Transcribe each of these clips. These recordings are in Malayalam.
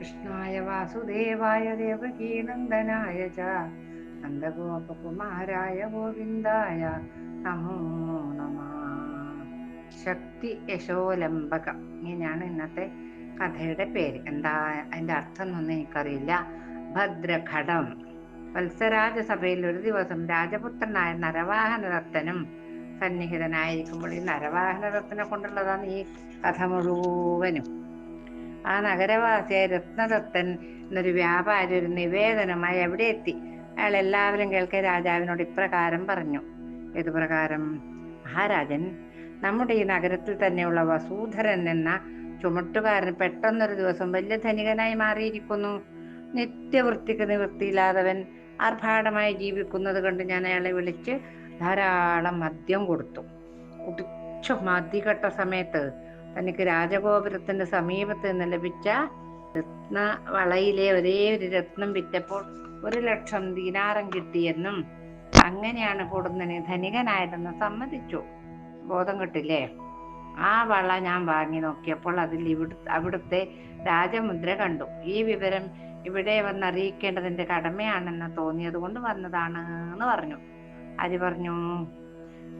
കൃഷ്ണായ വാസുദേവായ ദേവകീനന്ദനായ ച നന്ദഗോപകുമാരായ ഗോവിന്ദായ നമോ നമ. ശക്തി യശോലംബക ഇങ്ങനെയാണ് ഇന്നത്തെ കഥയുടെ പേര്. എന്താ അതിന്റെ അർത്ഥം എന്നൊന്നും എനിക്കറിയില്ല. ഭദ്രഘടം. വത്സരാജസഭയിൽ ഒരു ദിവസം രാജപുത്രനായ നരവാഹനദത്തനും സന്നിഹിതനായിരിക്കുമ്പോൾ ഈ നരവാഹനദത്തനെ കൊണ്ടുള്ളതാണ് ഈ കഥ മുഴുവനും. ആ നഗരവാസിയായ രത്നദത്തൻ എന്നൊരു വ്യാപാരി ഒരു നിവേദനമായി എവിടെ എത്തി. അയാൾ എല്ലാവരും കേൾക്കെ രാജാവിനോട് ഇപ്രകാരം പറഞ്ഞു. ഏതുപ്രകാരം മഹാരാജൻ നമ്മുടെ ഈ നഗരത്തിൽ തന്നെയുള്ള വസൂധരൻ എന്ന ചുമട്ടുകാരൻ പെട്ടെന്നൊരു ദിവസം വലിയ ധനികനായി മാറിയിരിക്കുന്നു. നിത്യവൃത്തിക്ക് നിവൃത്തിയില്ലാതവൻ ആർഭാടമായി ജീവിക്കുന്നത് കണ്ട് ഞാൻ അയാളെ വിളിച്ച് ധാരാളം മദ്യം കൊടുത്തു. കുടിച്ചു മതികെട്ട സമയത്ത് തനിക്ക് രാജഗോപുരത്തിന്റെ സമീപത്ത് നിന്ന് ലഭിച്ച രത്ന വളയിലെ ഒരേ ഒരു രത്നം വിറ്റപ്പോൾ ഒരു ലക്ഷം ദീനാരം കിട്ടിയെന്നും അങ്ങനെയാണ് കൂടുന്നതിന് ധനികനായതെന്ന് സമ്മതിച്ചു. ബോധം കിട്ടില്ലേ? ആ വള ഞാൻ വാങ്ങി നോക്കിയപ്പോൾ അതിൽ ഇവിടു അവിടുത്തെ രാജമുദ്ര കണ്ടു. ഈ വിവരം ഇവിടെ വന്ന് അറിയിക്കേണ്ടതിന്റെ കടമയാണെന്ന് തോന്നിയത് കൊണ്ട് വന്നതാണ് എന്ന് പറഞ്ഞു. അരി പറഞ്ഞു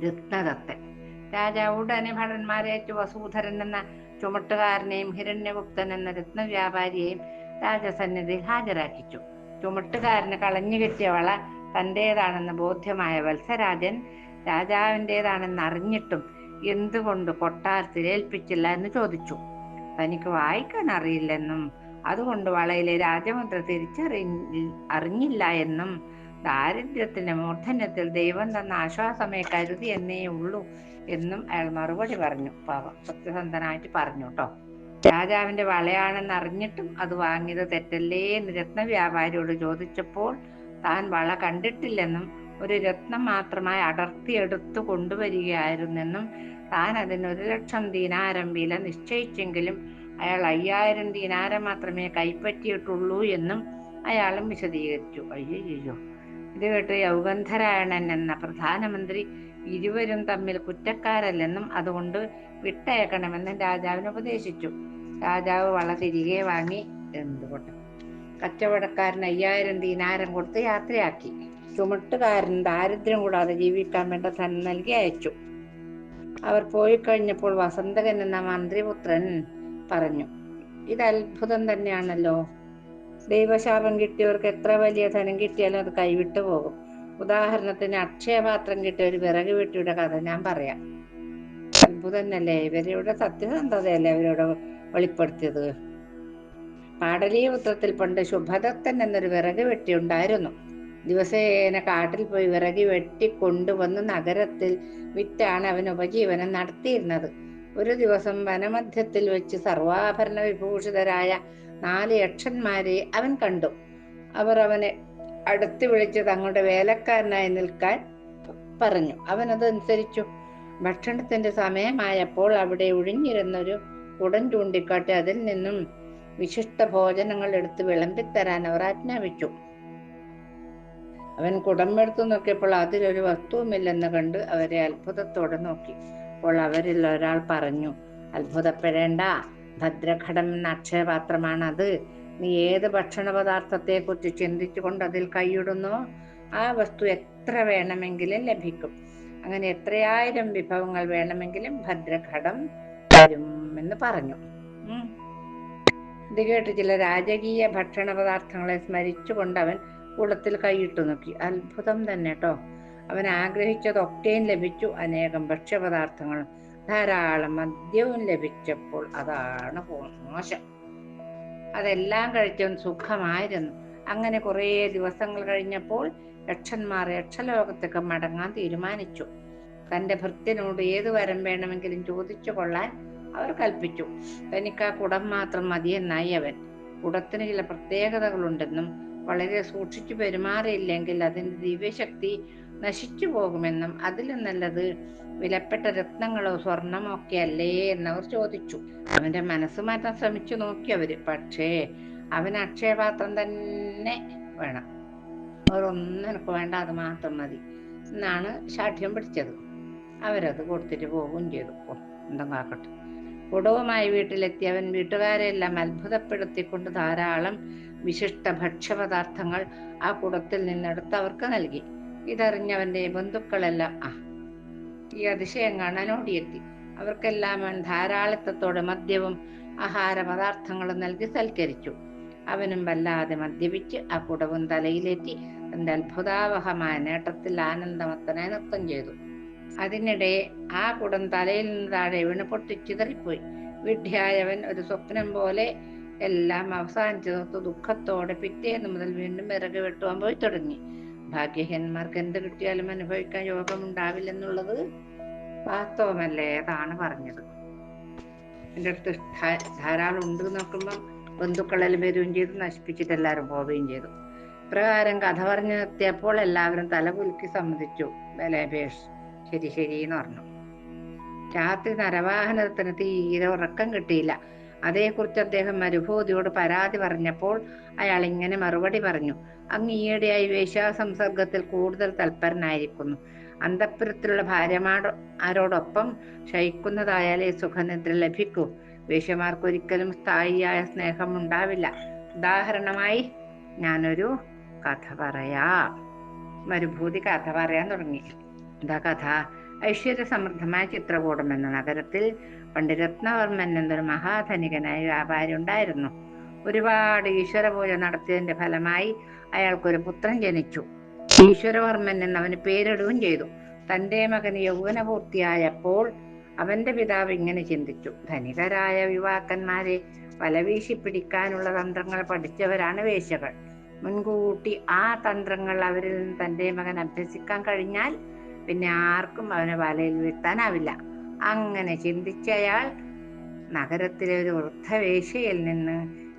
രത്നദത്തൻ. രാജാവ് ഉടനെ ഭടന്മാരേറ്റു വസൂധരൻ എന്ന ചുമട്ടുകാരനെയും ഹിരണ്യഗുപ്തൻ എന്ന രത്നവ്യാപാരിയെയും രാജസന്നിധിയിൽ ഹാജരാക്കിച്ചു. ചുമട്ടുകാരന് കളഞ്ഞു കിട്ടിയ വള തന്റേതാണെന്ന് ബോധ്യമായ വത്സരാജൻ രാജാവിന്റെതാണെന്ന് അറിഞ്ഞിട്ടും എന്തുകൊണ്ട് കൊട്ടാരത്തിൽ ഏൽപ്പിച്ചില്ല എന്ന് ചോദിച്ചു. തനിക്ക് വായിക്കാൻ അറിയില്ലെന്നും അതുകൊണ്ട് വളയിലെ രാജമുദ്ര തിരിച്ചറി അറിഞ്ഞില്ല എന്നും ദാരിദ്ര്യത്തിന്റെ മൂർധന്യത്തിൽ ദൈവം തന്ന ആശ്വാസമേ കരുതി എന്നേ ഉള്ളൂ എന്നും അയാൾ മറുപടി പറഞ്ഞു. പാവം സത്യസന്ധനായിട്ട് പറഞ്ഞു കേട്ടോ. രാജാവിന്റെ വളയാണെന്ന് അറിഞ്ഞിട്ടും അത് വാങ്ങിയത് തെറ്റല്ലേ എന്ന് രത്ന വ്യാപാരിയോട് ചോദിച്ചപ്പോൾ താൻ വള കണ്ടിട്ടില്ലെന്നും ഒരു രത്നം മാത്രമായി അടർത്തിയെടുത്തു കൊണ്ടുവരികയായിരുന്നെന്നും താൻ അതിന് ഒരു ലക്ഷം ദീനാരം വില നിശ്ചയിച്ചെങ്കിലും അയാൾ അയ്യായിരം ദീനാരം മാത്രമേ കൈപ്പറ്റിയിട്ടുള്ളൂ എന്നും അയാളും വിശദീകരിച്ചു. അയ്യോ ഇത് കേട്ട് യൗഗന്ധരായണൻ എന്ന പ്രധാനമന്ത്രി ഇരുവരും തമ്മിൽ കുറ്റക്കാരല്ലെന്നും അതുകൊണ്ട് വിട്ടയക്കണമെന്നും രാജാവിന് ഉപദേശിച്ചു. രാജാവ് വള തിരികെ വാങ്ങി എന്തുകൊണ്ട്? കച്ചവടക്കാരൻ അയ്യായിരം ദീനാരം കൊടുത്ത് യാത്രയാക്കി. ചുമട്ടുകാരൻ ദാരിദ്ര്യം കൂടാതെ ജീവിക്കാൻ വേണ്ട ധനം നൽകി അയച്ചു. അവർ പോയി കഴിഞ്ഞപ്പോൾ വസന്തകൻ എന്ന മന്ത്രിപുത്രൻ പറഞ്ഞു ഇത് അത്ഭുതം തന്നെയാണല്ലോ. ദൈവശാപം കിട്ടിയവർക്ക് എത്ര വലിയ ധനം കിട്ടിയാലും അത് കൈവിട്ടു പോകും. ഉദാഹരണത്തിന് അക്ഷയപാത്രം കിട്ടിയ ഒരു വിറക് വെട്ടിയുടെ കഥ ഞാൻ പറയാം. അത്ഭുതം തന്നെയല്ലേ ഇവരുടെ സത്യസന്ധതയല്ലേ അവരോട് വെളിപ്പെടുത്തിയത്? പാടലീപുത്രത്തിൽ പണ്ട് ശുഭദത്തൻ എന്നൊരു വിറക് വെട്ടി ഉണ്ടായിരുന്നു. ദിവസേന കാട്ടിൽ പോയി വിറകി വെട്ടി കൊണ്ടുവന്ന് നഗരത്തിൽ വിറ്റാണ് അവൻ ഉപജീവനം നടത്തിയിരുന്നത്. ഒരു ദിവസം വനമധ്യത്തിൽ വെച്ച് സർവാഭരണ വിഭൂഷിതരായ നാല് യക്ഷന്മാരെ അവൻ കണ്ടു. അവർ അവനെ അടുത്ത് വിളിച്ച് തങ്ങളുടെ വേലക്കാരനായി നിൽക്കാൻ പറഞ്ഞു. അവൻ അതനുസരിച്ചു ഭക്ഷണത്തിന്റെ സമയമായപ്പോൾ അവിടെ ഒഴിഞ്ഞിരുന്നൊരു കുടം ചൂണ്ടിക്കാട്ടി അതിൽ നിന്നും വിശിഷ്ട ഭോജനങ്ങൾ എടുത്ത് വിളമ്പിത്തരാൻ അവർ ആജ്ഞാപിച്ചു. അവൻ കുടമെടുത്തു നോക്കിയപ്പോൾ അതിലൊരു വസ്തുവുമില്ലെന്ന് കണ്ട് അവരെ അത്ഭുതത്തോടെ നോക്കി. അപ്പോൾ അവരിൽ ഒരാൾ പറഞ്ഞു അത്ഭുതപ്പെടേണ്ട. ഭദ്രഘടം എന്ന അക്ഷയപാത്രമാണ് അത് നീ ഏത് ഭക്ഷണ പദാർത്ഥത്തെ കുറിച്ച് ചിന്തിച്ചുകൊണ്ട് അതിൽ കൈയിടുന്നോ? ആ വസ്തു എത്ര വേണമെങ്കിലും ലഭിക്കും. അങ്ങനെ എത്രയായിരം വിഭവങ്ങൾ വേണമെങ്കിലും ഭദ്രഘടം തരും എന്ന് പറഞ്ഞു. ഇത് കേട്ട് ചില രാജകീയ ഭക്ഷണ പദാർത്ഥങ്ങളെ സ്മരിച്ചുകൊണ്ട് അവൻ കുളത്തിൽ കൈയിട്ടു നോക്കി. അത്ഭുതം തന്നെ കേട്ടോ അവൻ ആഗ്രഹിച്ചതൊക്കെയും ലഭിച്ചു. അനേകം ഭക്ഷ്യപദാർത്ഥങ്ങളും ധാരാളം മദ്യവും ലഭിച്ചപ്പോൾ അതാണ് മോശം. അതെല്ലാം കഴിച്ചവൻ സുഖമായിരുന്നു. അങ്ങനെ കുറേ ദിവസങ്ങൾ കഴിഞ്ഞപ്പോൾ യക്ഷന്മാർ യക്ഷലോകത്തേക്ക് മടങ്ങാൻ തീരുമാനിച്ചു. തന്റെ ഭൃത്യനോട് ഏതു വരം വേണമെങ്കിലും ചോദിച്ചു കൊള്ളാൻ അവർ കൽപ്പിച്ചു. തനിക്ക് ആ കുടം മാത്രം മതിയെന്നായി അവൻ. കുടത്തിന് ചില പ്രത്യേകതകളുണ്ടെന്നും വളരെ സൂക്ഷിച്ചു പെരുമാറിയില്ലെങ്കിൽ അതിന്റെ ദിവ്യശക്തി നശിച്ചു പോകുമെന്നും അതിലും നല്ലത് വിലപ്പെട്ട രത്നങ്ങളോ സ്വർണമോ ഒക്കെ അല്ലേ എന്നവർ ചോദിച്ചു. അവന്റെ മനസ്സ് മാറ്റാൻ ശ്രമിച്ചു നോക്കി അവർ. പക്ഷേ അവൻ അക്ഷയപാത്രം തന്നെ വേണം. അവരൊന്നും എനിക്ക് വേണ്ട അത് മാത്രം മതി എന്നാണ് ശാഠ്യം പിടിച്ചത്. അവരത് കൊടുത്തിട്ട് പോവുകയും ചെയ്തു. എന്തെങ്കിലും ആക്കട്ടെ കുടവുമായി വീട്ടിലെത്തി അവൻ വീട്ടുകാരെല്ലാം അത്ഭുതപ്പെടുത്തിക്കൊണ്ട് ധാരാളം വിശിഷ്ട ഭക്ഷ്യപദാർത്ഥങ്ങൾ ആ കുടത്തിൽ നിന്നെടുത്ത് അവർക്ക് നൽകി. ഇതറിഞ്ഞവന്റെ ബന്ധുക്കളെല്ലാം ആ ഈ അതിശയം കാണാൻ ഓടിയെത്തി അവർക്കെല്ലാം അവൻ ധാരാളിത്തത്തോടെ മദ്യവും ആഹാര പദാർത്ഥങ്ങളും നൽകി സൽക്കരിച്ചു. അവനും വല്ലാതെ മദ്യപിച്ച് ആ കുടവും തലയിലേറ്റി തന്റെ അത്ഭുതാവഹമായ നേട്ടത്തിൽ ആനന്ദമത്തനായി നൃത്തം ചെയ്തു. അതിനിടെ ആ കുടം തലയിൽ നിന്ന് താഴെ വീണ് പൊട്ടിച്ചിതറിപ്പോയി. വിഡ്ഢിയായവൻ ഒരു സ്വപ്നം പോലെ എല്ലാം അവസാനിച്ചു ദുഃഖത്തോടെ പിറ്റേന്ന് മുതൽ വീണ്ടും വിറക് വെട്ടുവാൻ പോയി തുടങ്ങി. ഭാഗ്യഹന്മാർക്ക് എന്ത് കിട്ടിയാലും അനുഭവിക്കാൻ യോഗമുണ്ടാവില്ലെന്നുള്ളത് വാസ്തവമല്ലേ? അതാണ് പറഞ്ഞത്. എന്റെ അടുത്ത് ധാരാളം ഉണ്ട് നോക്കുമ്പം ബന്ധുക്കളെല്ലാം വരികയും ചെയ്തു നശിപ്പിച്ചിട്ട് എല്ലാവരും പോവുകയും ചെയ്തു. പ്രകാരം കഥ പറഞ്ഞു നിർത്തിയപ്പോൾ എല്ലാവരും തലകുലുക്കി സമ്മതിച്ചു. ബലേബേഷ് ശരി ശരി എന്ന് പറഞ്ഞു. രാത്രി നരവാഹനത്തിന് തീരെ ഉറക്കം കിട്ടിയില്ല. അതേക്കുറിച്ച് അദ്ദേഹം മരുഭൂതിയോട് പരാതി പറഞ്ഞപ്പോൾ അയാൾ ഇങ്ങനെ മറുപടി പറഞ്ഞു. അങ്ങ് ഈയിടെയായി വേശ്യാസംസർഗത്തിൽ കൂടുതൽ തൽപരനായിരിക്കുന്നു. അന്തപുരത്തിലുള്ള ഭാര്യമാരോ ആരോടൊപ്പം ശയിക്കുന്നതായാലേ സുഖനിദ്ര ലഭിക്കൂ. വേശ്യമാർക്ക് ഒരിക്കലും സ്ഥായിയായ സ്നേഹം ഉണ്ടാവില്ല ഉദാഹരണമായി ഞാനൊരു കഥ പറയാം. മരുഭൂതി കഥ പറയാൻ തുടങ്ങി. എന്താ കഥ? ഐശ്വര്യ സമൃദ്ധമായ ചിത്രകൂടം എന്ന നഗരത്തിൽ പണ്ട് രത്നവർമ്മൻ എന്നൊരു മഹാധനികനായ വ്യാപാരി ഉണ്ടായിരുന്നു. ഒരുപാട് ഈശ്വര പൂജ നടത്തിയതിന്റെ ഫലമായി അയാൾക്കൊരു പുത്രൻ ജനിച്ചു. ഈശ്വരവർമ്മൻ എന്നവന് പേരിടുകയും ചെയ്തു. തന്റെ മകന് യൗവനപൂർത്തിയായപ്പോൾ അവന്റെ പിതാവ് ഇങ്ങനെ ചിന്തിച്ചു. ധനികരായ യുവാക്കന്മാരെ വലവീശി പിടിക്കാനുള്ള തന്ത്രങ്ങൾ പഠിച്ചവരാണ് വേശ്യകൾ. മുൻകൂട്ടി ആ തന്ത്രങ്ങൾ അവരിൽ നിന്ന് തന്റെ മകൻ അഭ്യസിക്കാൻ കഴിഞ്ഞാൽ പിന്നെ ആർക്കും അവനെ വലയിൽ വീഴ്ത്താനാവില്ല. അങ്ങനെ ചിന്തിച്ച അയാൾ നഗരത്തിലെ ഒരു വൃദ്ധവേശയിൽ നിന്ന്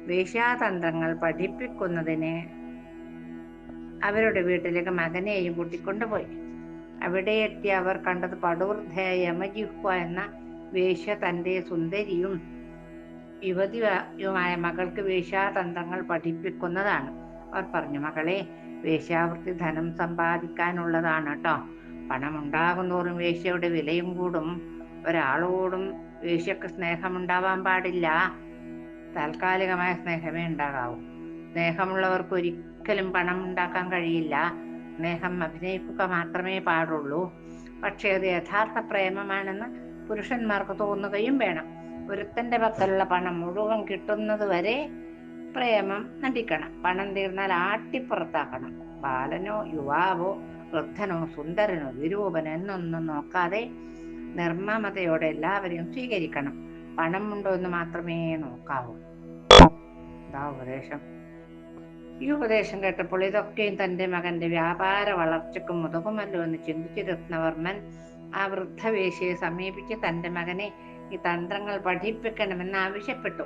വേശ്യാതന്ത്രങ്ങൾ പഠിപ്പിക്കുന്നതിന് അവരുടെ വീട്ടിലേക്ക് മകനെയും കൂട്ടിക്കൊണ്ടുപോയി. അവിടെ എത്തി അവർ കണ്ടത് പടുവൃദ്ധയായ യമജിഹ്വ എന്ന വേശ്യ തന്റെ സുന്ദരിയും യുവതിയുമായ മകൾക്ക് വേശ്യാതന്ത്രങ്ങൾ പഠിപ്പിക്കുന്നതാണ്. അവർ പറഞ്ഞു മകളെ വേശ്യാവൃത്തി ധനം സമ്പാദിക്കാനുള്ളതാണ് കേട്ടോ പണം ഉണ്ടാകുന്നോറും വേശ്യയുടെ വിലയും കൂടും. ഒരാളോടും വേശ്യക്ക് സ്നേഹമുണ്ടാവാൻ പാടില്ല. താൽക്കാലികമായ സ്നേഹമേ ഉണ്ടാകാവൂ. സ്നേഹമുള്ളവർക്ക് ഒരിക്കലും പണം ഉണ്ടാക്കാൻ കഴിയില്ല. സ്നേഹം അഭിനയിക്കുക മാത്രമേ പാടുള്ളൂ. പക്ഷേ അത് യഥാർത്ഥ പ്രേമമാണെന്ന് പുരുഷന്മാർക്ക് തോന്നുകയും വേണം. ഒരുത്തന്റെ പക്കലുള്ള പണം മുഴുവൻ കിട്ടുന്നത് വരെ പ്രേമം നടിക്കണം. പണം തീർന്നാൽ ആട്ടിപ്പുറത്താക്കണം ബാലനോ യുവാവോ വൃദ്ധനോ സുന്ദരനോ വിരൂപനോ എന്നൊന്നും നോക്കാതെ നിർമ്മമതയോടെ എല്ലാവരെയും സ്വീകരിക്കണം. ഉണ്ടോ എന്ന് മാത്രമേ നോക്കാവൂ. ഉപദേശം. ഈ ഉപദേശം കേട്ടപ്പോൾ ഇതൊക്കെയും തന്റെ മകന്റെ വ്യാപാര വളർച്ചയ്ക്കും ഉതകുമല്ലോ എന്ന് ചിന്തിച്ച രത്നവർമ്മൻ ആ വൃദ്ധവേശിയെ സമീപിച്ച് തന്റെ മകനെ ഈ തന്ത്രങ്ങൾ പഠിപ്പിക്കണമെന്ന് ആവശ്യപ്പെട്ടു.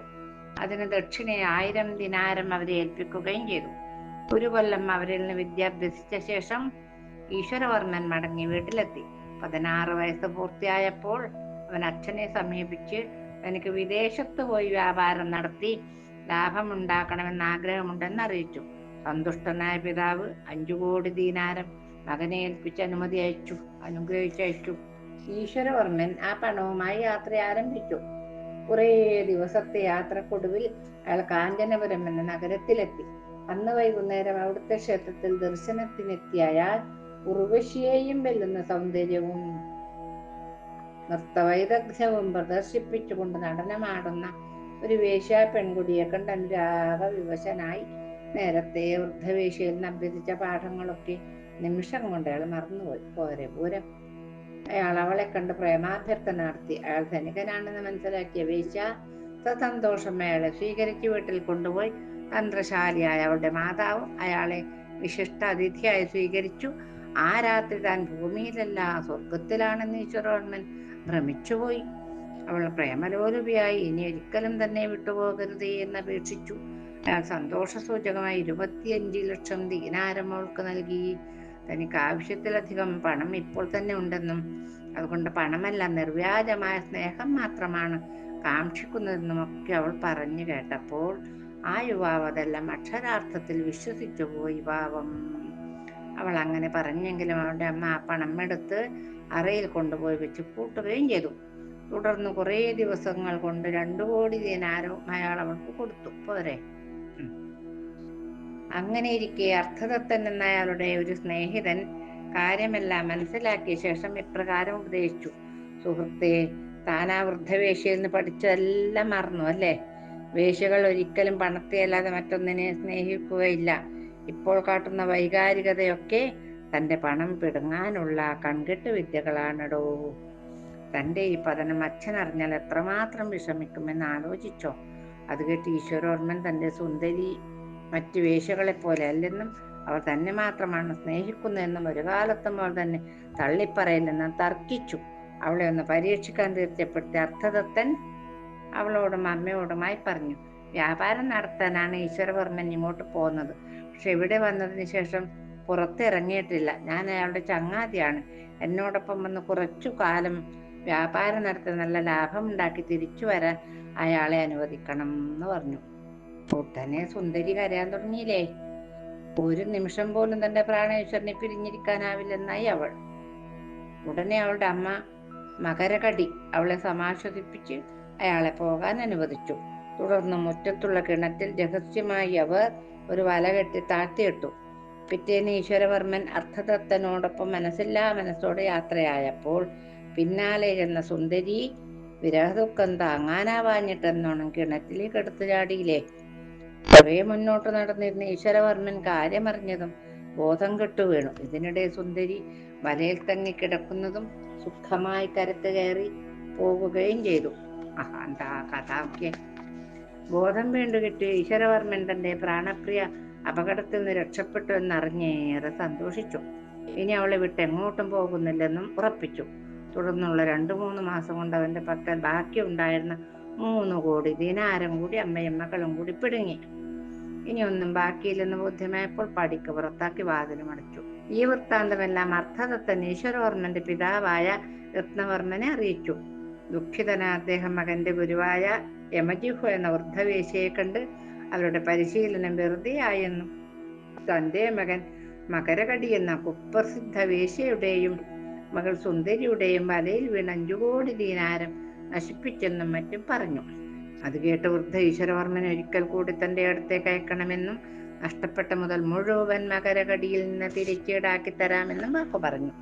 അതിന് ദക്ഷിണയെ ആയിരം ദിനാരം അവരെ ഏൽപ്പിക്കുകയും ചെയ്തു. ഒരു കൊല്ലം അവരിൽ നിന്ന് വിദ്യാഭ്യസിച്ച ശേഷം ഈശ്വരവർമ്മൻ മടങ്ങി വീട്ടിലെത്തി. പതിനാറ് വയസ്സ് പൂർത്തിയായപ്പോൾ അവൻ അച്ഛനെ സമീപിച്ച് എനിക്ക് വിദേശത്ത് പോയി വ്യാപാരം നടത്തി ലാഭമുണ്ടാക്കണമെന്ന് ആഗ്രഹമുണ്ടെന്ന് അറിയിച്ചു സന്തുഷ്ടനായ പിതാവ് അഞ്ചു കോടി ദീനാരം മകനെ ഏൽപ്പിച്ച് അനുമതി അയച്ചു അനുഗ്രഹിച്ചയച്ചു ഈശ്വരവർമ്മൻ ആ പണവുമായി യാത്ര ആരംഭിച്ചു. കുറേ ദിവസത്തെ യാത്രക്കൊടുവിൽ അയാൾ കാഞ്ചനപുരം എന്ന നഗരത്തിലെത്തി. അന്ന് വൈകുന്നേരം അവിടുത്തെ ക്ഷേത്രത്തിൽ ദർശനത്തിനെത്തിയ അയാൾ ഉർവശിയെയും വെല്ലുന്ന സൗന്ദര്യവും നൃത്തവൈദഗ്ധ്യവും പ്രദർശിപ്പിച്ചുകൊണ്ട് നടനമാടുന്ന ഒരു വേശ്യ പെൺകുടിയെ കണ്ട് അനുരാഗ വിവശനായി നേരത്തെ വൃദ്ധവേശ്യയിൽ നിന്ന് അഭ്യസിച്ച പാഠങ്ങളൊക്കെ നിമിഷം കൊണ്ട് അയാൾ മറന്നുപോയി. പോരെ പൂരം. അയാൾ അവളെ കണ്ട് പ്രേമാഭ്യർത്ഥന നടത്തി. അയാൾ ധനികനാണെന്ന് മനസ്സിലാക്കിയ വേശ്യ സന്തോഷം അയാളെ സ്വീകരിച്ച് വീട്ടിൽ കൊണ്ടുപോയി. തന്ത്രശാലിയായ അവളുടെ മാതാവ് അയാളെ വിശിഷ്ട അതിഥിയായി സ്വീകരിച്ചു. ആ രാത്രി താൻ ഭൂമിയിലല്ല സ്വർഗത്തിലാണെന്ന് ഈശ്വരവർമ്മൻ ഭ്രമിച്ചുപോയി. അവൾ പ്രേമലോലുപിയായി ഇനി ഒരിക്കലും തന്നെ വിട്ടുപോകരുതേ എന്ന് അപേക്ഷിച്ചു. അയാൾ സന്തോഷസൂചകമായി ഇരുപത്തിയഞ്ച് ലക്ഷം ദീനാരം അവൾക്ക് നൽകി. തനിക്ക് ആവശ്യത്തിലധികം പണം ഇപ്പോൾ തന്നെ ഉണ്ടെന്നും അതുകൊണ്ട് പണമല്ല നിർവ്യാജമായ സ്നേഹം മാത്രമാണ് കാക്ഷിക്കുന്നതെന്നും ഒക്കെ അവൾ പറഞ്ഞു കേട്ടപ്പോൾ ആ യുവാവ് അതെല്ലാം അക്ഷരാർത്ഥത്തിൽ വിശ്വസിച്ചു പോയി പാവം. അവൾ അങ്ങനെ പറഞ്ഞെങ്കിലും അവളുടെ അമ്മ ആ പണം എടുത്ത് അറയിൽ കൊണ്ടുപോയി വെച്ച് പൂട്ടുകയും ചെയ്തു. തുടർന്ന് കുറേ ദിവസങ്ങൾ കൊണ്ട് രണ്ടു കോടി ദിനാരവും അയാൾ അവൾക്ക് കൊടുത്തു. പോരെ അങ്ങനെ ഇരിക്കെ അർത്ഥദത്തൻ എന്ന അയാളുടെ ഒരു സ്നേഹിതൻ കാര്യമെല്ലാം മനസ്സിലാക്കിയ ശേഷം ഇപ്രകാരം ഉപദേശിച്ചു. സുഹൃത്തെ താനാ വൃദ്ധവേശ്യയിൽ നിന്ന് പഠിച്ചതെല്ലാം മറന്നു അല്ലേ? വേശ്യകൾ ഒരിക്കലും പണത്തെ അല്ലാതെ മറ്റൊന്നിനെ സ്നേഹിക്കുകയില്ല. ഇപ്പോൾ കാട്ടുന്ന വൈകാരികതയൊക്കെ തന്റെ പണം പിടുങ്ങാനുള്ള കൺകെട്ട് വിദ്യകളാണടോ. തന്റെ ഈ പതനം അച്ഛൻ അറിഞ്ഞാൽ എത്രമാത്രം വിഷമിക്കുമെന്ന് ആലോചിച്ചോ? അത് കേട്ട് ഈശ്വരോർമ്മൻ തന്റെ സുന്ദരി മറ്റു പോലെ അല്ലെന്നും അവർ തന്നെ മാത്രമാണ് സ്നേഹിക്കുന്നതെന്നും ഒരു കാലത്തും അവൾ തന്നെ തള്ളിപ്പറയില്ലെന്നും തർക്കിച്ചു. അവളെ ഒന്ന് പരീക്ഷിക്കാൻ തീർച്ചപ്പെടുത്തിയ അർത്ഥതത്തൻ അവളോടും അമ്മയോടുമായി പറഞ്ഞു വ്യാപാരം നടത്താനാണ് ഈശ്വരവർമ്മൻ ഇങ്ങോട്ട് പോകുന്നത്. പക്ഷെ ഇവിടെ വന്നതിന് ശേഷം പുറത്തിറങ്ങിയിട്ടില്ല ഞാൻ അയാളുടെ ചങ്ങാതിയാണ്. എന്നോടൊപ്പം വന്ന് കുറച്ചു കാലം വ്യാപാരം നടത്തി നല്ല ലാഭം ഉണ്ടാക്കി തിരിച്ചു വരാൻ അയാളെ അനുവദിക്കണം എന്ന് പറഞ്ഞു. ഉടനെ സുന്ദരി കരയാൻ തുടങ്ങിയില്ലേ? ഒരു നിമിഷം പോലും തന്റെ പ്രാണേശ്വരനെ പിരിഞ്ഞിരിക്കാനാവില്ലെന്നായി അവൾ. ഉടനെ അവളുടെ അമ്മ മകരകടി അവളെ സമാശ്വസിപ്പിച്ച് അയാളെ പോകാൻ അനുവദിച്ചു. തുടർന്ന് മുറ്റത്തുള്ള കിണറ്റിൽ രഹസ്യമായി അവർ ഒരു വല കെട്ടി താഴ്ത്തിയിട്ടു. പിറ്റേന്ന് ഈശ്വരവർമ്മൻ അർത്ഥതത്തനോടൊപ്പം മനസ്സില്ലാ മനസ്സോടെ യാത്രയായപ്പോൾ പിന്നാലെ ചെന്ന സുന്ദരി വിരഹദുഃഖം താങ്ങാനാവാഞ്ഞിട്ടെന്നോണം കിണറ്റിലേക്ക് എടുത്തു ചാടിയില്ലേ കുറേ മുന്നോട്ട് നടന്നിരുന്ന ഈശ്വരവർമ്മൻ കാര്യമറിഞ്ഞതും ബോധം കെട്ടു വീണു. ഇതിനിടെ സുന്ദരി വലയിൽ തങ്ങി കിടക്കുന്നതും സുഖമായി കരത്ത് കയറി പോവുകയും ചെയ്തു. ആഹാ എന്താ കഥ ഒക്കെ ബോധം വീണ്ടു കിട്ടി ഈശ്വരവർമ്മൻ തന്റെ പ്രാണപ്രിയ അപകടത്തിൽ നിന്ന് രക്ഷപ്പെട്ടു എന്നറിഞ്ഞേറെ സന്തോഷിച്ചു. ഇനി അവളെ വിട്ട് എങ്ങോട്ടും പോകുന്നില്ലെന്നും ഉറപ്പിച്ചു. തുടർന്നുള്ള രണ്ടു മൂന്ന് മാസം കൊണ്ട് അവന്റെ പക്കൽ ബാക്കി ഉണ്ടായിരുന്ന മൂന്ന് കോടി ദിനാരം കൂടി അമ്മയും മക്കളും കൂടി പിടുങ്ങി. ഇനിയൊന്നും ബാക്കിയില്ലെന്ന് ബോധ്യമായപ്പോൾ പടിക്ക് പുറത്താക്കി വാതിലും അടച്ചു. ഈ വൃത്താന്തമെല്ലാം അർത്ഥദത്തൻ ഈശ്വരവർമ്മന്റെ പിതാവായ രത്നവർമ്മനെ അറിയിച്ചു. ദുഃഖിതന അദ്ദേഹം മകന്റെ ഗുരുവായ യമജിഹു എന്ന വൃദ്ധവേശിയെ കണ്ട് അവരുടെ പരിശീലനം വെറുതെ ആയെന്നും തന്റെ മകൻ മകരകടി എന്ന കുപ്രസിദ്ധ വേശ്യയുടെയും മകൾ സുന്ദരിയുടെയും വലയിൽ വീണ അഞ്ചു കോടി ദീനാരം നശിപ്പിച്ചെന്നും മറ്റും പറഞ്ഞു. അത് കേട്ട വൃദ്ധ ഈശ്വരവർമ്മൻ ഒരിക്കൽ കൂടി തന്റെ അടുത്തേക്ക് അയക്കണമെന്നും നഷ്ടപ്പെട്ട മുതൽ മുഴുവൻ മകരകടിയിൽ നിന്ന് തിരിച്ചീടാക്കി തരാമെന്നും വാക്കു പറഞ്ഞു.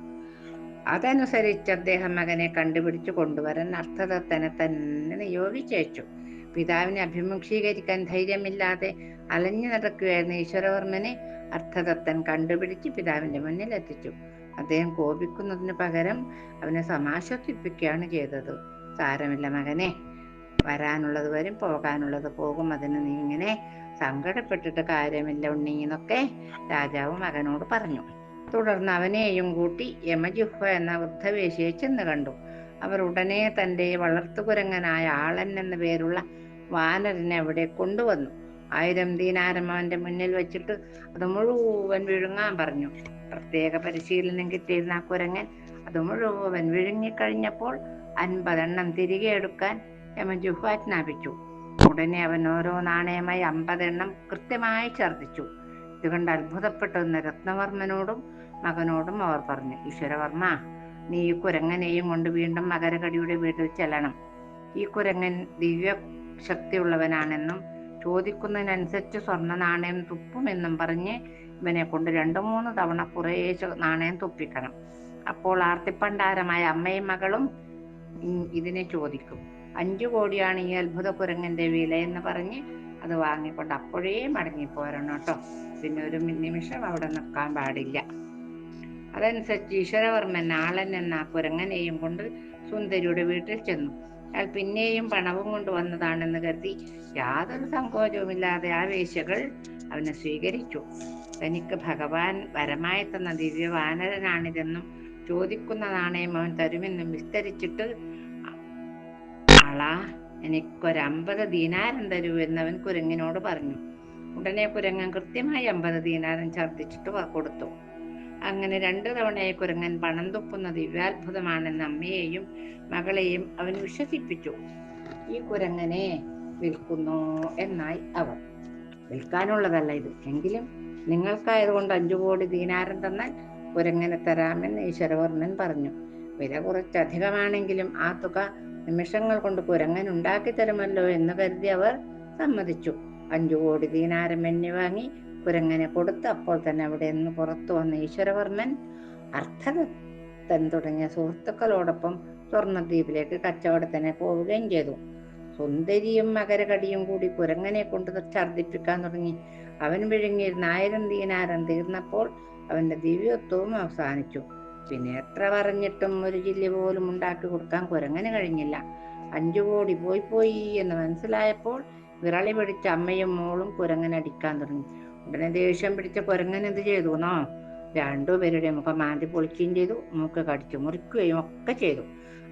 അതനുസരിച്ച് അദ്ദേഹം മകനെ കണ്ടുപിടിച്ചു കൊണ്ടുവരാൻ അർത്ഥതത്തനെ തന്നെ നിയോഗിച്ചയച്ചു പിതാവിനെ അഭിമുഖീകരിക്കാൻ ധൈര്യമില്ലാതെ അലഞ്ഞു നടക്കുകയായിരുന്ന ഈശ്വരവർമ്മനെ അർത്ഥതത്തൻ കണ്ടുപിടിച്ച് പിതാവിന്റെ മുന്നിൽ എത്തിച്ചു അദ്ദേഹം കോപിക്കുന്നതിന് പകരം അവനെ സമാശ്വസിപ്പിക്കുകയാണ് ചെയ്തത്. സാരമില്ല മകനെ. വരാനുള്ളത് വരും പോകാനുള്ളത് പോകും. അതിന് നീ ഇങ്ങനെ സങ്കടപ്പെട്ടിട്ട് കാര്യമില്ല ഉണ്ണി രാജാവ് മകനോട് പറഞ്ഞു. തുടർന്ന് അവനെയും കൂട്ടി യമജുഹ എന്ന വൃദ്ധവേശിയെ ചെന്ന് കണ്ടു. അവർ ഉടനെ തന്റെ വളർത്തുകുരങ്ങനായ ആളൻ എന്ന പേരുള്ള വാനരനെ അവിടെ കൊണ്ടുവന്നു. ആയിരം ദീനാരം അവന്റെ മുന്നിൽ വെച്ചിട്ട് അത് മുഴുവൻ വിഴുങ്ങാൻ പറഞ്ഞു. പ്രത്യേക പരിശീലനം കിട്ടിയിരുന്ന ആ കുരങ്ങൻ അത് മുഴുവൻ വിഴുങ്ങിക്കഴിഞ്ഞപ്പോൾ അൻപതെണ്ണം തിരികെ എടുക്കാൻ യമജുഹു ആജ്ഞാപിച്ചു. ഉടനെ അവൻ ഓരോ നാണയമായി അമ്പതെണ്ണം കൃത്യമായി ഛർദ്ദിച്ചു. ഇതുകൊണ്ട് അത്ഭുതപ്പെട്ടുന്ന രത്നവർമ്മനോടും മകനോടും അവർ പറഞ്ഞു ഈശ്വരവർമ്മ നീ ഈ കുരങ്ങനെയും കൊണ്ട് വീണ്ടും മകരകടിയുടെ വീട്ടിൽ ചെല്ലണം. ഈ കുരങ്ങൻ ദിവ്യ ശക്തിയുള്ളവനാണെന്നും ചോദിക്കുന്നതിനനുസരിച്ച് സ്വർണ നാണയം തുപ്പുമെന്നും പറഞ്ഞ് ഇവനെ കൊണ്ട് രണ്ടു മൂന്ന് തവണ കുറേശ്ശെ നാണയം തുപ്പിക്കണം. അപ്പോൾ ആർത്തിപ്പണ്ടാരമായ അമ്മയും മകളും ഇതിനെ ചോദിക്കും. അഞ്ചു കോടിയാണ് ഈ അത്ഭുത കുരങ്ങന്റെ വില എന്ന് പറഞ്ഞ് അത് വാങ്ങിക്കൊണ്ട് അപ്പോഴേ മടങ്ങിപ്പോരണം കേട്ടോ. പിന്നെ ഒരു നിമിഷം അവിടെ നിൽക്കാൻ പാടില്ല. അതനുസരിച്ച് ഈശ്വരവർമ്മൻ ആളൻ എന്ന കുരങ്ങനെയും കൊണ്ട് സുന്ദരിയുടെ വീട്ടിൽ ചെന്നു. അയാൾ പിന്നെയും പണവും കൊണ്ടുവന്നതാണെന്ന് കരുതി യാതൊരു സങ്കോചവുമില്ലാതെ ആ വേശ്യകൾ അവനെ സ്വീകരിച്ചു. തനിക്ക് ഭഗവാൻ വരമായി തന്ന ദിവ്യ വാനരനാണിതെന്നും ചോദിക്കുന്ന നാണയം അവൻ തരുമെന്നും വിസ്തരിച്ചിട്ട് ആളാ എനിക്കൊരമ്പത് ദീനാരം തരൂ എന്നവൻ കുരങ്ങിനോട് പറഞ്ഞു. ഉടനെ കുരങ്ങൻ കൃത്യമായി അമ്പത് ദീനാരം ഛർദ്ദിച്ചിട്ട് കൊടുത്തു. അങ്ങനെ രണ്ടു തവണയായി കുരങ്ങൻ പണം തുപ്പുന്ന ദിവ്യാത്ഭുതമാണെന്ന് അമ്മയെയും മകളെയും അവൻ വിശ്വസിപ്പിച്ചു. ഈ കുരങ്ങനെ വിൽക്കുന്നു? എന്നായി അവർ. വിൽക്കാനുള്ളതല്ല ഇത്. എങ്കിലും നിങ്ങൾക്കായതുകൊണ്ട് അഞ്ചു കോടി ദീനാരം തന്നാൽ കുരങ്ങനെ തരാമെന്ന് ഈശ്വരവർമ്മൻ പറഞ്ഞു. വില കുറച്ചധികമാണെങ്കിലും ആ തുക നിമിഷങ്ങൾ കൊണ്ട് കുരങ്ങൻ ഉണ്ടാക്കി തരുമല്ലോ എന്ന് കരുതി അവർ സമ്മതിച്ചു. അഞ്ചു കോടി ദീനാരം എണ്ണി വാങ്ങി കുരങ്ങനെ കൊടുത്ത് അപ്പോൾ തന്നെ അവിടെ നിന്ന് പുറത്തു വന്ന ഈശ്വരവർമ്മൻ അർത്ഥതൻ തുടങ്ങിയ സുഹൃത്തുക്കളോടൊപ്പം സ്വർണദ്വീപിലേക്ക് കച്ചവടത്തിനെ പോവുകയും ചെയ്തു. സുന്ദരിയും മകരകടിയും കൂടി കുരങ്ങനെ കൊണ്ട് ഛർദിപ്പിക്കാൻ തുടങ്ങി. അവൻ വിഴുങ്ങിയിരുന്ന ആയിരം ദീനാരം തീർന്നപ്പോൾ അവന്റെ ദിവ്യത്വവും അവസാനിച്ചു. പിന്നെ എത്ര പറഞ്ഞിട്ടും ഒരു ജില്ല പോലും ഉണ്ടാക്കി കൊടുക്കാൻ കുരങ്ങനെ കഴിഞ്ഞില്ല. അഞ്ചു കോടി പോയി പോയി എന്ന് മനസ്സിലായപ്പോൾ വിറളി പിടിച്ച അമ്മയും മോളും കുരങ്ങനെ അടിക്കാൻ തുടങ്ങി. ഉടനെ ദേഷ്യം പിടിച്ച കുരങ്ങൻ എന്ത് ചെയ്തു എന്നോ രണ്ടുപേരുടെ മുഖം മാന്തി പൊളിക്കുകയും ചെയ്തു. മൂക്ക് കടിച്ചു മുറിക്കുകയും ഒക്കെ ചെയ്തു.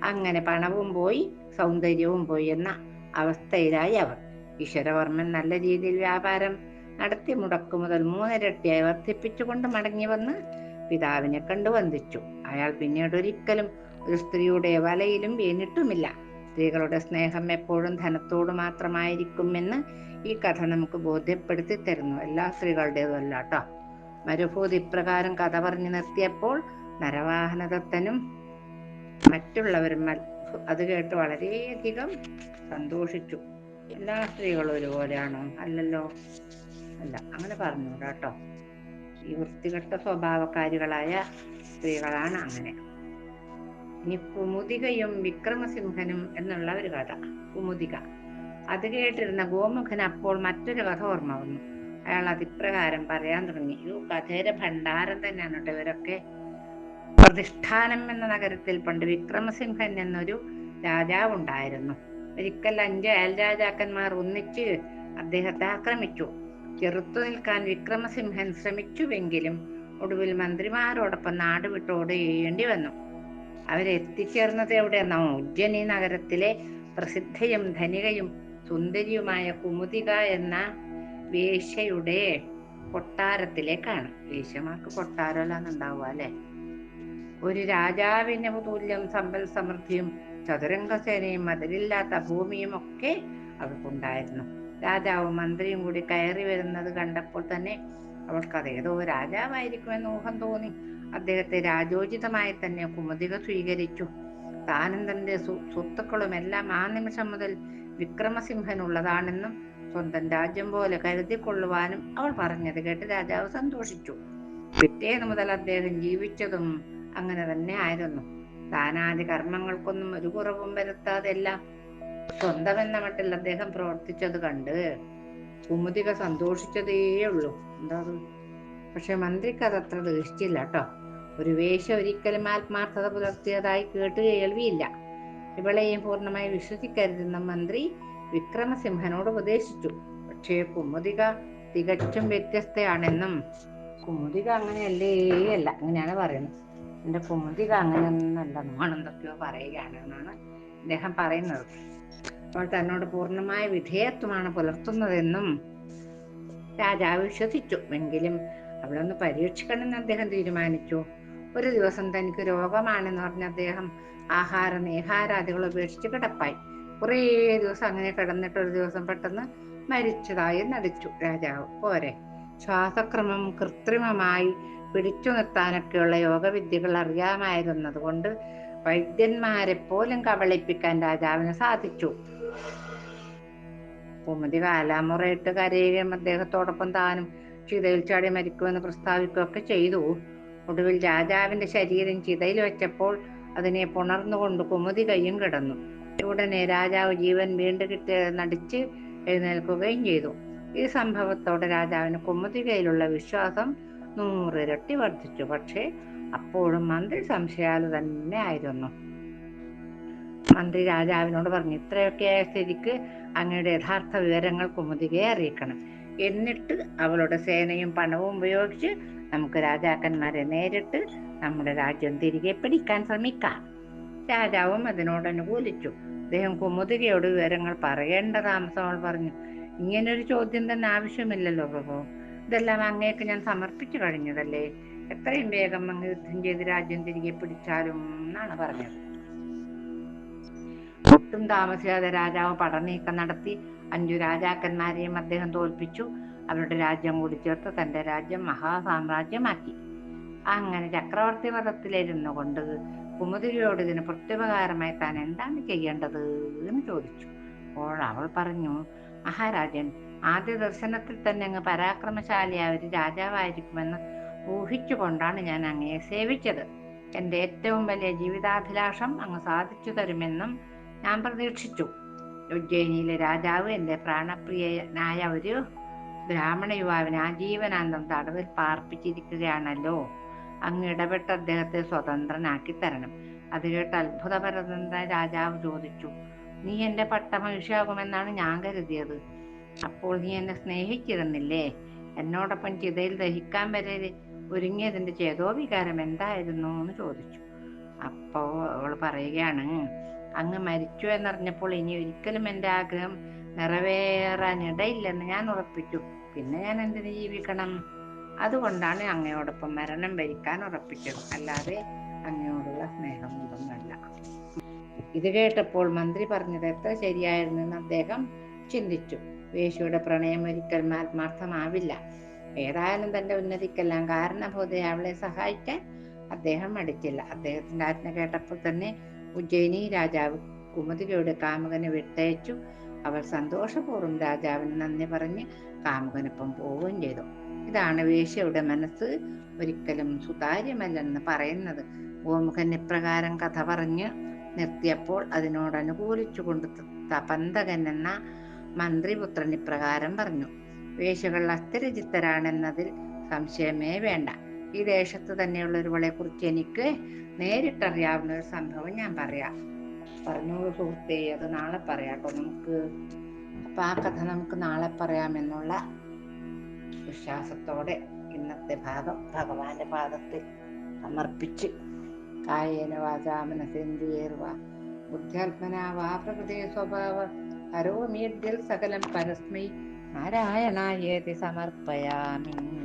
അങ്ങനെ പണവും പോയി സൗന്ദര്യവും പോയി എന്ന അവസ്ഥയിലായി അവർ. ഈശ്വരവർമ്മൻ നല്ല രീതിയിൽ വ്യാപാരം നടത്തി മുടക്കു മുതൽ മൂന്നിരട്ടിയായി വർദ്ധിപ്പിച്ചുകൊണ്ട് മടങ്ങി വന്ന് പിതാവിനെ കണ്ടു വന്ദിച്ചു. അയാൾ പിന്നീട് ഒരിക്കലും ഒരു സ്ത്രീയുടെ വലയിലും വീണിട്ടുമില്ല. സ്ത്രീകളുടെ സ്നേഹം എപ്പോഴും ധനത്തോട് മാത്രമായിരിക്കുമെന്ന് ഈ കഥ നമുക്ക് ബോധ്യപ്പെടുത്തി തരുന്നു. എല്ലാ സ്ത്രീകളുടേതും അല്ല കേട്ടോ മരുഭൂതി ഇപ്രകാരം കഥ പറഞ്ഞു നിർത്തിയപ്പോൾ നരവാഹനദത്തനും മറ്റുള്ളവരും അത് കേട്ട് വളരെയധികം സന്തോഷിച്ചു. എല്ലാ സ്ത്രീകളും ഒരുപോലെയാണോ? അല്ലല്ലോ. അല്ല അങ്ങനെ പറഞ്ഞു കേട്ടോ ഈ വൃത്തികെട്ട സ്വഭാവക്കാരികളായ സ്ത്രീകളാണ് അങ്ങനെ. ഇനി കുമുദികയും വിക്രമസിംഹനും എന്നുള്ള ഒരു കഥ കുമുദിക. അത് കേട്ടിരുന്ന ഗോമുഖൻ അപ്പോൾ മറ്റൊരു കഥ ഓർമ്മ വന്നു. അയാൾ അതിപ്രകാരം പറയാൻ തുടങ്ങി. ഈ കഥയുടെ ഭണ്ഡാരം തന്നെയാണ് കേട്ടോ ഇവരൊക്കെ. പ്രതിഷ്ഠാനം എന്ന നഗരത്തിൽ പണ്ട് വിക്രമസിംഹൻ എന്നൊരു രാജാവ് ഉണ്ടായിരുന്നു. ഒരിക്കൽ അഞ്ച് അയൽ രാജാക്കന്മാർ ഒന്നിച്ച് അദ്ദേഹത്തെ ആക്രമിച്ചു. ചെറുത്തു നിൽക്കാൻ വിക്രമസിംഹൻ ശ്രമിച്ചുവെങ്കിലും ഒടുവിൽ മന്ത്രിമാരോടൊപ്പം നാട് വിട്ട് ഓടേണ്ടി വന്നു. അവരെത്തിച്ചേർന്നത് എവിടെയെന്നോ ഉജ്ജനി നഗരത്തിലെ പ്രസിദ്ധയും ധനികയും സുന്ദരിയുമായ കുമുദിക എന്ന വേശ്യയുടെ കൊട്ടാരത്തിലേക്കാണ്. വേശ്യമാർക്ക് കൊട്ടാരമല്ലാന്നുണ്ടാവുക അല്ലെ? ഒരു രാജാവിന് തുല്യം സമ്പൽ സമൃദ്ധിയും ചതുരംഗസേനയും മതിലില്ലാത്ത ഭൂമിയും ഒക്കെ അവർക്കുണ്ടായിരുന്നു. രാജാവും മന്ത്രിയും കൂടി കയറി വരുന്നത് കണ്ടപ്പോൾ തന്നെ അവൾക്ക് അത് ഏതോ രാജാവായിരിക്കുമെന്ന് ഊഹം തോന്നി. അദ്ദേഹത്തെ രാജോചിതമായി തന്നെ കുമതിക സ്വീകരിച്ചു. താനും തന്റെ സ്വത്തുക്കളും എല്ലാം ആ നിമിഷം മുതൽ വിക്രമസിംഹനുള്ളതാണെന്നും സ്വന്തം രാജ്യം പോലെ കരുതിക്കൊള്ളുവാനും അവൾ പറഞ്ഞത് കേട്ട് രാജാവ് സന്തോഷിച്ചു. പിറ്റേന്ന് മുതൽ അദ്ദേഹം ജീവിച്ചതും അങ്ങനെ തന്നെ ആയിരുന്നു. താനാദി കർമ്മങ്ങൾക്കൊന്നും ഒരു കുറവും വരുത്താതെല്ലാം സ്വന്തമെന്ന മട്ടിൽ അദ്ദേഹം പ്രവർത്തിച്ചത് കണ്ട് കുമുദിക സന്തോഷിച്ചതേ ഉള്ളൂ എന്താ? പക്ഷെ മന്ത്രിക്ക് അത് അത്ര ദഹിച്ചില്ല കേട്ടോ. ഒരു വേഷം ഒരിക്കലും ആത്മാർത്ഥത പുലർത്തിയതായി കേട്ട് കേൾവിയില്ല. ഇവളെയും പൂർണമായി വിശ്വസിക്കരുതെന്ന മന്ത്രി വിക്രമസിംഹനോട് ഉപദേശിച്ചു. പക്ഷേ കുമുദിക തികച്ചും വ്യത്യസ്തയാണെന്നും കുമുദിക അങ്ങനെയല്ലേ അല്ല അങ്ങനെയാണ് പറയുന്നത്. എന്റെ കുമുദിക അങ്ങനെയൊന്നല്ലെന്നുമാണ് എന്തൊക്കെയോ പറയുകയാണ് എന്നാണ് അദ്ദേഹം പറയുന്നത്. അവൾ തന്നോട് പൂർണമായ വിധേയത്വമാണ് പുലർത്തുന്നതെന്നും രാജാവ് വിശ്വസിച്ചു. എങ്കിലും അവളൊന്ന് പരീക്ഷിക്കണമെന്ന് അദ്ദേഹം തീരുമാനിച്ചു. ഒരു ദിവസം തനിക്ക് രോഗമാണെന്ന് പറഞ്ഞ അദ്ദേഹം ആഹാര നേഹാരാദികൾ ഉപേക്ഷിച്ച് കിടപ്പായി. കുറേ ദിവസം അങ്ങനെ കിടന്നിട്ട് ഒരു ദിവസം പെട്ടെന്ന് മരിച്ചതായി നടിച്ചു. രാജാവ് പോരെ. ശ്വാസക്രമം കൃത്രിമമായി പിടിച്ചു നിർത്താനൊക്കെയുള്ള യോഗവിദ്യകൾ അറിയാമായിരുന്നത് കൊണ്ട് വൈദ്യന്മാരെ പോലും കബളിപ്പിക്കാൻ രാജാവിന് സാധിച്ചു. കുമതി കാലാമുറയിട്ട് കരയുകയും അദ്ദേഹത്തോടൊപ്പം താനും ചിതയിൽ ചാടി മരിക്കുമെന്ന് പ്രസ്താവിക്കുകയൊക്കെ ചെയ്തു. ഒടുവിൽ രാജാവിന്റെ ശരീരം ചിതയിൽ വെച്ചപ്പോൾ അതിനെ പുണർന്നുകൊണ്ട് കുമുതി കയ്യും കിടന്നു. ഉടനെ രാജാവ് ജീവൻ വീണ്ടും കിട്ടി നടിച്ച് എഴുന്നേൽക്കുകയും ചെയ്തു. ഈ സംഭവത്തോടെ രാജാവിന് കുമുദികയിലുള്ള വിശ്വാസം നൂറിരട്ടി വർദ്ധിച്ചു. പക്ഷേ അപ്പോഴും മന്ത്രി സംശയാല തന്നെ ആയിരുന്നു. മന്ത്രി രാജാവിനോട് പറഞ്ഞു ഇത്രയൊക്കെയായ സ്ഥിതിക്ക് അങ്ങയുടെ യഥാർത്ഥ വിവരങ്ങൾ കുമുതികയെ അറിയിക്കണം. എന്നിട്ട് അവളുടെ സേനയും പണവും ഉപയോഗിച്ച് നമുക്ക് രാജാക്കന്മാരെ നേരിട്ട് നമ്മുടെ രാജ്യം തിരികെ പിടിക്കാൻ ശ്രമിക്കാം. രാജാവും അതിനോടനുകൂലിച്ചു അദ്ദേഹം കുമുദികയോട് വിവരങ്ങൾ പറയേണ്ട താമസം അവൾ പറഞ്ഞു. ഇങ്ങനൊരു ചോദ്യം തന്നെ ആവശ്യമില്ലല്ലോ പ്രഭു. ഇതെല്ലാം അങ്ങേക്ക് ഞാൻ സമർപ്പിച്ചു കഴിഞ്ഞതല്ലേ? എത്രയും വേഗം അങ്ങ് യുദ്ധം ചെയ്ത് രാജ്യം തിരികെ പിടിച്ചാലും എന്നാണ് പറഞ്ഞത്. ഒട്ടും താമസിയാതെ രാജാവ് പടനീക്കം നടത്തി അഞ്ചു രാജാക്കന്മാരെയും അദ്ദേഹം തോൽപ്പിച്ചു. അവരുടെ രാജ്യം കൂടി ചേർത്ത് തന്റെ രാജ്യം മഹാസാമ്രാജ്യമാക്കി. അങ്ങനെ ചക്രവർത്തി പദത്തിലിരുന്നു കൊണ്ട് കുമുദിരിയോട് ഇതിന് പ്രത്യുപകാരമായി താൻ എന്താണ് ചെയ്യേണ്ടത് എന്ന് ചോദിച്ചു. അപ്പോൾ അവൾ പറഞ്ഞു മഹാരാജൻ ആദ്യ ദർശനത്തിൽ തന്നെ അങ്ങ് പരാക്രമശാലിയായ ഒരു രാജാവായിരിക്കുമെന്ന് ഊഹിച്ചുകൊണ്ടാണ് ഞാൻ അങ്ങയെ സേവിച്ചത്. എന്റെ ഏറ്റവും വലിയ ജീവിതാഭിലാഷം അങ്ങ് സാധിച്ചു തരുമെന്നും ഞാൻ പ്രതീക്ഷിച്ചു. ഉജ്ജയിനിയിലെ രാജാവ് എന്റെ പ്രാണപ്രിയനായ ഒരു ബ്രാഹ്മണ യുവാവിനെ ആജീവനാന്തം തടവിൽ പാർപ്പിച്ചിരിക്കുകയാണല്ലോ. അങ്ങ് ഇടപെട്ട് അദ്ദേഹത്തെ സ്വതന്ത്രനാക്കി തരണം. അത് കേട്ട് അത്ഭുതപരതന്ത രാജാവ് ചോദിച്ചു നീ എന്റെ പട്ടമഹിഷിയാകുമെന്നാണ് ഞാൻ കരുതിയത്. അപ്പോൾ നീ എന്നെ സ്നേഹിച്ചിരുന്നില്ലേ? എന്നോടൊപ്പം ചിതയിൽ ദഹിക്കാൻ വരെ ഒരുങ്ങിയതിന്റെ ചേതോവികാരം എന്തായിരുന്നു? എന്ന് ചോദിച്ചു. അപ്പോ അവൾ പറയുകയാണ് അങ്ങ് മരിച്ചു എന്നറിഞ്ഞപ്പോൾ ഇനി ഒരിക്കലും എന്റെ ആഗ്രഹം നിറവേറാനിടയില്ലെന്ന് ഞാൻ ഉറപ്പിച്ചു. പിന്നെ ഞാൻ എന്തിന് ജീവിക്കണം? അതുകൊണ്ടാണ് അങ്ങയോടൊപ്പം മരണം വരിക്കാൻ ഉറപ്പിച്ചത്. അല്ലാതെ അങ്ങയോടുള്ള സ്നേഹം ഇതൊന്നല്ല. ഇത് കേട്ടപ്പോൾ മന്ത്രി പറഞ്ഞത് എത്ര ശരിയായിരുന്നു എന്ന് അദ്ദേഹം ചിന്തിച്ചു. വേശിയുടെ പ്രണയം ഒരിക്കൽ ആത്മാർത്ഥമാവില്ല. ഏതായാലും തന്റെ ഉന്നതിക്കെല്ലാം കാരണബോധയെ അവളെ സഹായിക്കാൻ അദ്ദേഹം മടിച്ചില്ല. അദ്ദേഹത്തിന്റെ ആജ്ഞ കേട്ടപ്പോൾ തന്നെ ഉജ്ജയിനി രാജാവ് കുമുദികയുടെ കാമുകനെ വിട്ടയച്ചു. അവൾ സന്തോഷപൂർവം രാജാവിന് നന്ദി പറഞ്ഞ് കാമുകനൊപ്പം പോവുകയും ചെയ്തു. ഇതാണ് വേശ്യയുടെ മനസ്സ്. ഒരിക്കലും സുതാര്യമല്ലെന്ന് പറയുന്നത്. ഗോമുഖൻ ഇപ്രകാരം കഥ പറഞ്ഞ് നിർത്തിയപ്പോൾ അതിനോട് അനുകൂലിച്ചുകൊണ്ട് തപന്തകൻ എന്ന മന്ത്രിപുത്രൻ ഇപ്രകാരം പറഞ്ഞു വേശ്യകൾ അസ്ഥിരചിത്തരാണെന്നതിൽ സംശയമേ വേണ്ട. ഈ ദേശത്ത് തന്നെയുള്ള ഒരുവളെ കുറിച്ച് എനിക്ക് നേരിട്ടറിയാവുന്ന ഒരു സംഭവം ഞാൻ പറയാം. പറഞ്ഞോളൂ സുഹൃത്തെ അത് നാളെ പറയാട്ടോ നമുക്ക്. അപ്പൊ ആ കഥ നമുക്ക് നാളെ പറയാമെന്നുള്ള വിശ്വാസത്തോടെ ഇന്നത്തെ ഭാഗം ഭഗവാന്റെ പാദത്തിൽ സമർപ്പിച്ച് കായേന വാചാ മനസേന്ദ്രിയേർവ ബുദ്ധ്യാത്മനാ വാ പ്രകൃതി സ്വഭാവ കരോമീദ്യൽ സകലം പരസ്മൈ. നാരായണായേതി സമർപ്പയാമി.